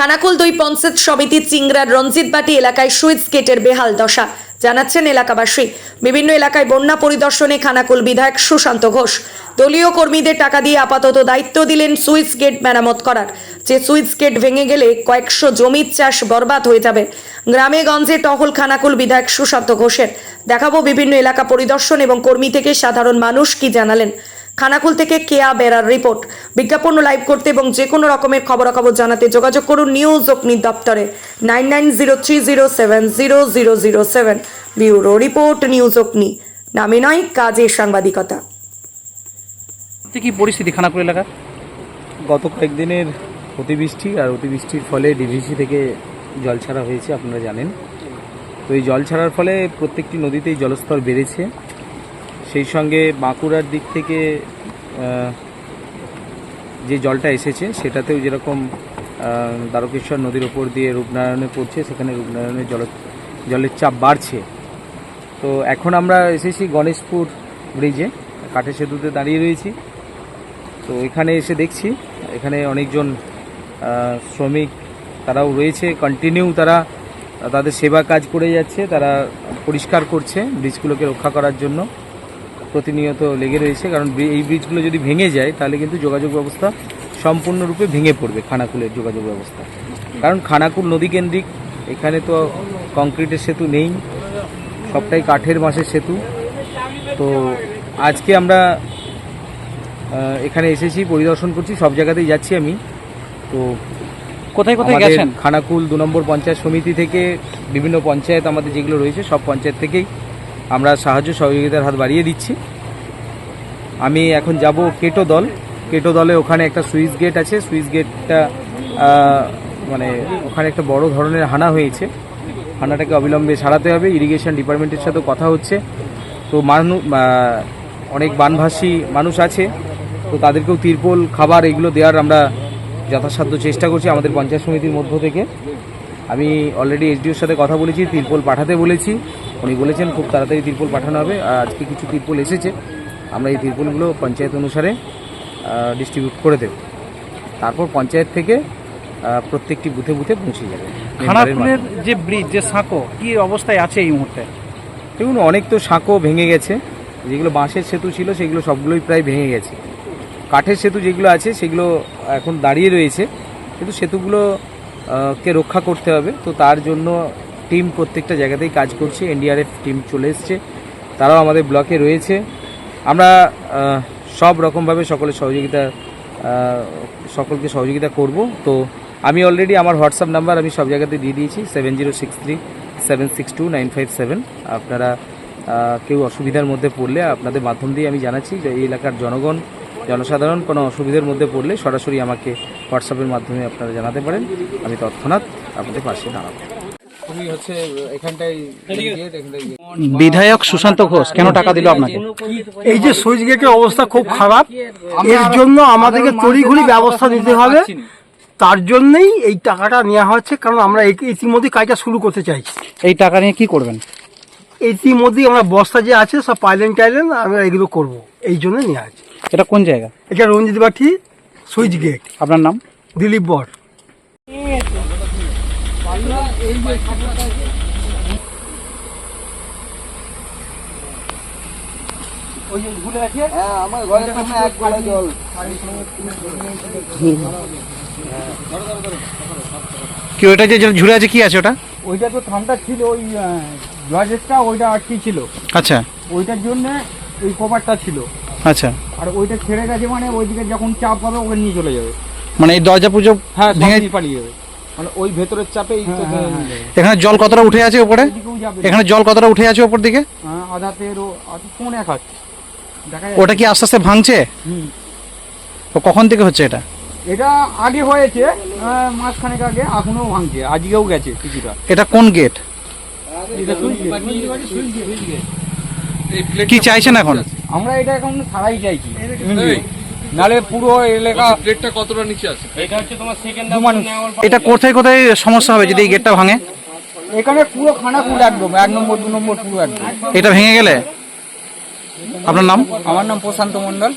খানাকুল দুই পঞ্চায়েত সমিতি চিংড়ার রঞ্জিতবাটি এলাকায় সুইচ গেটের বেহাল দশা, জানাচ্ছেন এলাকাবাসী। বিভিন্ন এলাকায় বন্যা পরিদর্শনে খানাকুল বিধায়ক সুশান্ত ঘোষ। দলীয় কর্মীদের টাকা দিয়ে আপাতত দায়িত্ব দিলেন সুইচ গেট মেরামত করার। যে সুইচ গেট ভেঙে গেলে কয়েকশো জমির চাষ বরবাদ হয়ে যাবে। গ্রামে গঞ্জে টহল খানাকুল বিধায়ক সুশান্ত ঘোষের। দেখাবো বিভিন্ন এলাকা পরিদর্শন এবং কর্মী থেকে সাধারণ মানুষ কি জানালেন। খানাকুল থেকে কেয়া বেরার রিপোর্ট। বিজ্ঞাপন লাইভ করতে এবং যে কোনো রকমের খবরাখবর জানাতে যোগাযোগ করুন নিউজ অগ্নি দপ্তরে। Nine nine zero three zero seven zero zero zero seven. Bureau report news Agni. নামে নয় কাজে সাংবাদিকতা। কি পরিস্থিতি খানাকুল এলাকা গত কয়েকদিনের অতিবৃষ্টি আর অতিবৃষ্টির ফলে ডিভিসি থেকে জল ছাড়া হয়েছে আপনারা জানেন। তো এই জল ছাড়ার ফলে প্রত্যেকটি নদীতেই জলস্তর বেড়েছে। সেই সঙ্গে বাঁকুড়ার দিক থেকে যে জলটা এসেছে, সেটাতেও যেরকম দ্বারকেশ্বর নদীর ওপর দিয়ে রূপনারায়ণে পড়ছে, সেখানে রূপনারায়ণের জল, জলের চাপ বাড়ছে। তো এখন আমরা এসেছি গণেশপুর ব্রিজে, কাঠের সেতুতে দাঁড়িয়ে রয়েছি। তো এখানে এসে দেখছি, এখানে অনেকজন শ্রমিক তারাও রয়েছে কন্টিনিউ তারা, তাদের সেবা কাজ করে যাচ্ছে, তারা পরিষ্কার করছে, ব্রিজগুলোকে রক্ষা করার জন্য। প্রতিনিয়ত লেগে রয়েছে কারণ এই ব্রিজগুলো যদি ভেঙে যায় তাহলে কিন্তু যোগাযোগ ব্যবস্থা সম্পূর্ণরূপে ভেঙে পড়বে খানাকুলের যোগাযোগ ব্যবস্থা। কারণ খানাকুল নদী কেন্দ্রিক এখানে তো কংক্রিটের সেতু নেই সবটাই কাঠের বাঁশের সেতু। তো আজকে আমরা এখানে এসেছি পরিদর্শন করছি সব জায়গাতেই যাচ্ছি আমি। তো কোথায় কোথায় গেছেন? খানাকুল দু নম্বর পঞ্চায়েত সমিতি থেকে বিভিন্ন পঞ্চায়েত আমাদের যেগুলো রয়েছে সব পঞ্চায়েত থেকেই আমরা সাহায্য সহযোগিতার হাত বাড়িয়ে দিচ্ছি। আমি এখন যাব কেটো দল। কেটো দলে ওখানে একটা সুইচ গেট আছে। সুইচ গেটটা মানে ওখানে একটা বড় ধরনের হানা হয়েছে। হানাটাকে অবিলম্বে সারাতে হবে। ইরিগেশন ডিপার্টমেন্টের সাথে কথা হচ্ছে। তো মানুষ অনেক বানভাসী মানুষ আছে। তো তাদেরকেও তিরপোল, খাবার এগুলো দেওয়ার আমরা যথাসাধ্য চেষ্টা করছি আমাদের পঞ্চায়েত সমিতির মধ্য থেকে। আমি অলরেডি এসডিওর সাথে কথা বলেছি তিরপল পাঠাতে বলেছি। উনি বলেছেন খুব তাড়াতাড়ি তিরপল পাঠানো হবে আর আজকে কিছু তিরপল এসেছে। আমরা এই তিরপলগুলো পঞ্চায়েত অনুসারে ডিস্ট্রিবিউট করে দেব। তারপর পঞ্চায়েত থেকে প্রত্যেকটি বুথে বুথে পৌঁছে যাবে। খানাকুলের যে ব্রিজ যে সাঁকো কি অবস্থায় আছে এই মুহূর্তে? দেখুন অনেক তো সাঁকো ভেঙে গেছে। যেগুলো বাঁশের সেতু ছিল সেগুলো সবগুলোই প্রায় ভেঙে গেছে। কাঠের সেতু যেগুলো আছে সেগুলো এখন দাঁড়িয়ে রয়েছে। কিন্তু সেতুগুলো কে রক্ষা করতে হবে। তো তার জন্য টিম প্রত্যেকটা জায়গাতেই কাজ করছে। এনডিআরএফ টিম চলে এসছে। তারাও আমাদের ব্লকে রয়েছে। আমরা সব রকমভাবে সকলের সহযোগিতা সকলকে সহযোগিতা করব। তো আমি অলরেডি আমার হোয়াটসঅ্যাপ নাম্বার আমি সব জায়গাতে দিয়ে দিয়েছি। Seven zero six three seven six two nine five seven আপনারা কেউ অসুবিধার মধ্যে পড়লে আপনাদের মাধ্যম দিয়ে আমি জানাচ্ছি যে এই এলাকার জনগণ জনসাধারণ কোনো অসুবিধার মধ্যে পড়লে সরাসরি আমাকে হোয়াটসঅ্যাপের মাধ্যমে আপনারা জানাতে পারেন। আমি তৎক্ষণাৎ আপনাদের পাশে দাঁড়াবো। বিধায়ক সুশান্ত ঘোষ কেন টাকা দিল আপনাকে? এই যে সুইচ গেটের অবস্থা খুব খারাপ এর জন্য আমাদেরকে তড়িঘড়ি ব্যবস্থা নিতে হবে। তার জন্যই এই টাকাটা নেওয়া হচ্ছে কারণ আমরা এই- ইতিমধ্যে কাজটা শুরু করতে চাইছি। এই টাকা নিয়ে কি করবেন? ইতিমধ্যেই আমরা বস্তা যে আছে সব পাইলেন টাইলেন আমরা এগুলো করব। এই জন্য নেওয়া আছে এটা কোন জায়গা? এটা রঞ্জিত বাটি সুইচ গেট। আপনার নাম? দিলীপ বর। কি ওটা যে ঝুলে আছে কি আছে ওটা? ওইটা তো ঠান্ডা ছিল ওই ওইটা আটকে ছিল। আচ্ছা। ওইটার জন্য ওই কভারটা ছিল। আচ্ছা। আর ওইটা ছেড়ে গেছে মানে ওইদিকে যখন চাপ পাবে ওকে নিয়ে চলে যাবে। মানে এই দরজা পুজো হ্যাঁ ভেঙে পালিয়ে যাবে। মানে ওই ভেতরের চাপেই তো হ্যাঁ, এখানে জল কতটা উঠে আছে উপরে? এখানে জল কতটা উঠে আছে উপর দিকে? হ্যাঁ, আধা কোন এক হাত। ওটা কি আস্তে আস্তে ভাঙছে? তো কখন থেকে হচ্ছে এটা? এটা আগে হয়েছে মাসখানেক আগে এখনও ভাঙছে আজকেও গেছে কিছুটা। এটা কোন গেট এটা কি চাইছেন এখন? আমরা এটা এখন ছাড়াই চাইছি। নালে পুরো এলাকা প্লেটটা কতটা নিচে আছে? দু মানুষ এটা কোথায় কোথায় সমস্যা হবে যদি এই গেটটা ভাঙে? এখানে পুরো খানাকুল একদম এক নম্বর দু নম্বর পুরো একদম। এটা ভেঙে গেলে? আপনার নাম? আমার নাম প্রশান্ত মন্ডল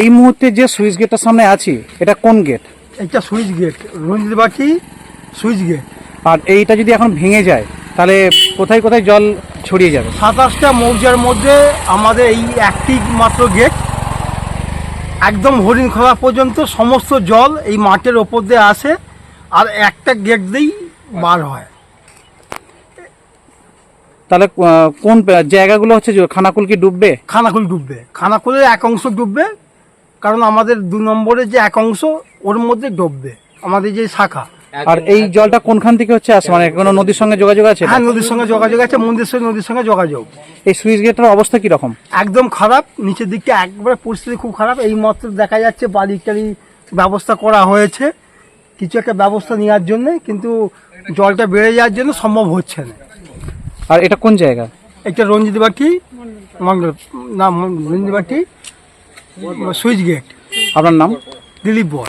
এই মুহূর্তে যে সুইচ গেটটার সামনে আছি এটা কোন গেট এটা সুইচ গেট রঞ্জিত বাটি সুইচ গেট আর এইটা যদি এখন ভেঙে যায় তাহলে কোথায় কোথায় জল ছড়িয়ে যাবে। সাতাশটা মৌজার মধ্যে আমাদের এই একটি মাত্র গেট একদম হরিণ হরিণখোলা পর্যন্ত সমস্ত জল এই মাঠের ওপর দিয়ে আসে আর একটা গেট দিয়েই বার হয়। তাহলে কোন জায়গাগুলো হচ্ছে যে খানাকুল কি ডুববে? খানাকুল ডুববে। খানাকুলের এক অংশ ডুববে কারণ আমাদের দু নম্বরের যে এক অংশ ওর মধ্যে ডুববে আমাদের যে শাখা। আর এই জলটা কোনখান থেকে হচ্ছে আসে? মানে কোনো নদীর সঙ্গে যোগাযোগ আছে হ্যাঁ নদীর সঙ্গে যোগাযোগ আছে মন্দির সঙ্গে নদীর সঙ্গে যোগাযোগ। এই সুইচ গেটের অবস্থা কি রকম একদম খারাপ নিচের দিকটা একবারে পরিস্থিতি খুব খারাপ। এই মাত্র দেখা যাচ্ছে বাড়ি টাড়ি ব্যবস্থা করা হয়েছে কিছু একটা ব্যবস্থা নেওয়ার জন্য কিন্তু জলটা বেড়ে যাওয়ার জন্য সম্ভব হচ্ছে না। আর এটা কোন জায়গা? একটা রঞ্জিত বাটি মন্ডল না রঞ্জিত বাটি সুইচ গেট। আপনার নাম? দিলীপ বর।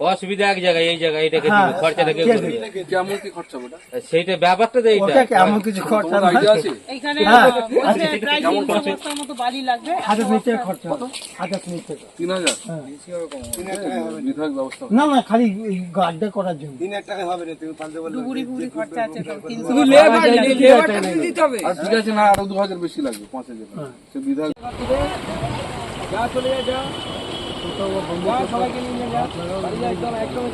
অসুবিধা এক জায়গায় এই জায়গায় এটাকে হ্যাঁ, দিবে, খরচাটা কে করবে। কেমন কি খরচা ওটা? সেইটা ব্যাপারটা তো এইটা। ওটা কিছু খরচা হ্যাঁ, মতো বালি লাগবে। হাজার মিনিট খরচা। হাজার মিনিট টাকা তিন হাজার? হ্যাঁ। ব্যবস্থা না না খালি করার জন্য। ডুবুরি ফুবুরি খরচা আছে তো তিনশো আর ঠিক আছে না আরও দু হাজার বেশি লাগবে পাঁচ হাজার। সে বিধায়ক সবাইকে নিয়ে যাও একদম একদম